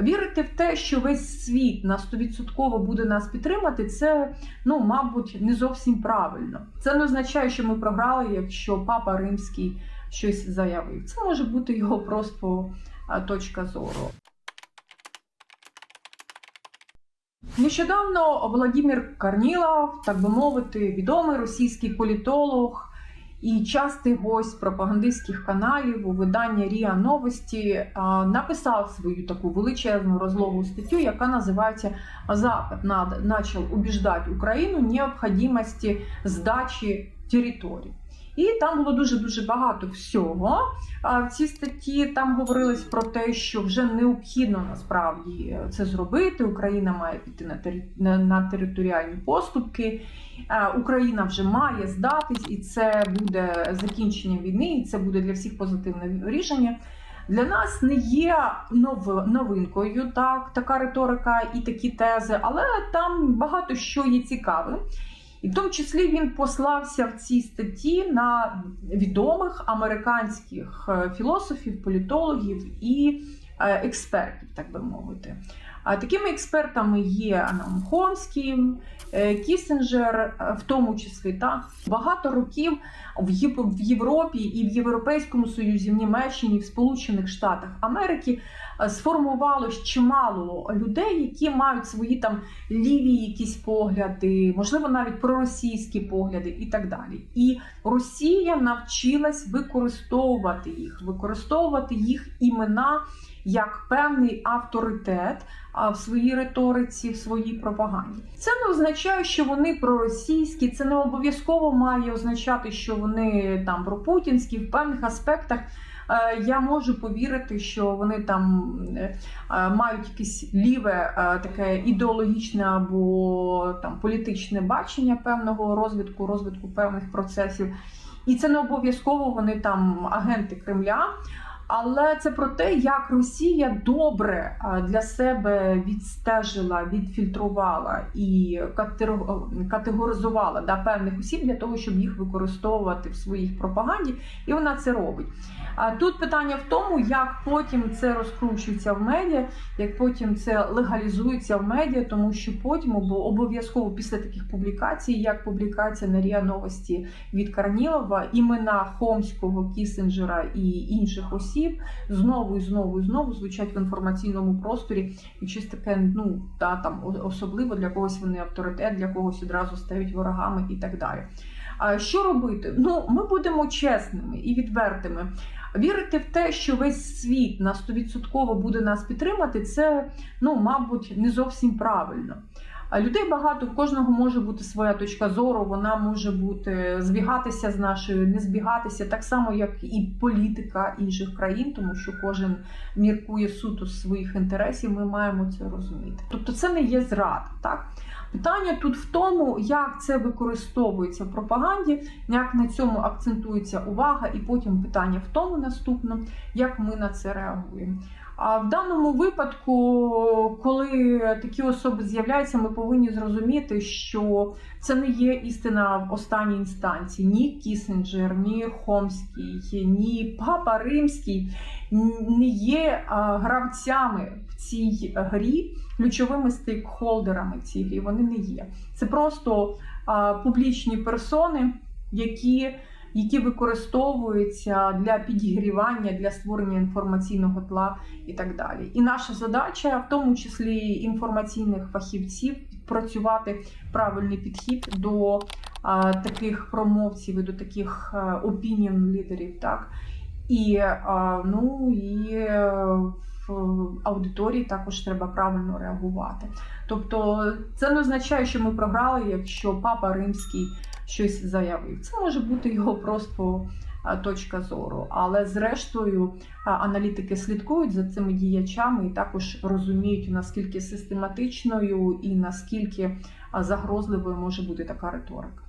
Вірити в те, що весь світ на 100% буде нас підтримати, це ну, мабуть, не зовсім правильно. Це не означає, що ми програли, якщо папа римський щось заявив. Це може бути його просто точка зору. Нещодавно Володимир Карнілов, так би мовити, відомий російський політолог і частий гость пропагандистських каналів у видання Ріа Новості написав свою таку величезну розлогу статтю, яка називається Запад начал убіждати Україну необхідності здачі територій. І там було дуже дуже багато всього. А в цій статті там говорилось про те, що вже необхідно насправді це зробити. Україна має піти на тери... на, на територіальні поступки. Е, Україна вже має здатись, і це буде закінчення війни, і це буде для всіх позитивне рішення. Для нас не є нов, новинкою так, така риторика і такі тези, але там багато що є цікавим. І в тому числі він послався в цій статті на відомих американських е, філософів, політологів і е, експертів, так би мовити. А такими експертами є Аном Хомський, е, Кісінджер, е, в тому числі так. багато років в Європі і в Європейському Союзі, в Німеччині, в Сполучених Штатах Америки е, сформувалось чимало людей, які мають свої там ліві якісь погляди, можливо, навіть проросійські погляди і так далі. І Росія навчилась використовувати їх, використовувати їх імена як певний авторитет в своїй риториці, в своїй пропаганді. Це не означає, що вони проросійські, це не обов'язково має означати, що вони там пропутінські в певних аспектах. е, Я можу повірити, що вони там е, е, мають якесь ліве таке ідеологічне або там політичне бачення певного розвитку, розвитку певних процесів. І це не обов'язково вони там агенти Кремля. Але це про те, як Росія добре для себе відстежила, відфільтрувала і категоризувала да, певних осіб для того, щоб їх використовувати в своїх пропаганді, і вона це робить. А тут питання в тому, як потім це розкручується в медіа, як потім це легалізується в медіа, тому що потім обо- обов'язково після таких публікацій, як публікація на РІА Новості від Карнілова, імена Хомського, Кісінджера і інших осіб знову і знову і знову звучать в інформаційному просторі, і щось таке, ну та там особливо для когось вони авторитет, для когось одразу стають ворогами і так далі. А що робити? Ну, ми будемо чесними і відвертими. Вірити в те, що весь світ на 100% буде нас підтримати, це ну, мабуть, не зовсім правильно. Людей багато, в кожного може бути своя точка зору, вона може бути збігатися з нашою, не збігатися, так само, як і політика інших країн, тому що кожен міркує суто своїх інтересів, ми маємо це розуміти. Тобто це не є зрада. Так? Питання тут в тому, як це використовується в пропаганді, як на цьому акцентується увага, і потім питання в тому наступно, як ми на це реагуємо. А в даному випадку, коли такі особи з'являються, ми повинні зрозуміти, що це не є істина в останній інстанції. Ні Кісінджер, ні Хомський, ні Папа Римський не є гравцями в цій грі, ключовими стейкхолдерами в цій грі. Вони не є. Це просто публічні персони, які які використовуються для підігрівання, для створення інформаційного тла і так далі. І наша задача, в тому числі інформаційних фахівців, відпрацювати правильний підхід до а, таких промовців і до таких опініон лідерів. Так? І, а, ну, і е, в аудиторії також треба правильно реагувати. Тобто, це не означає, що ми програли, якщо папа римський щось заявив. Це може бути його просто точка зору. Але зрештою аналітики слідкують за цими діячами і також розуміють, наскільки систематичною і наскільки загрозливою може бути така риторика.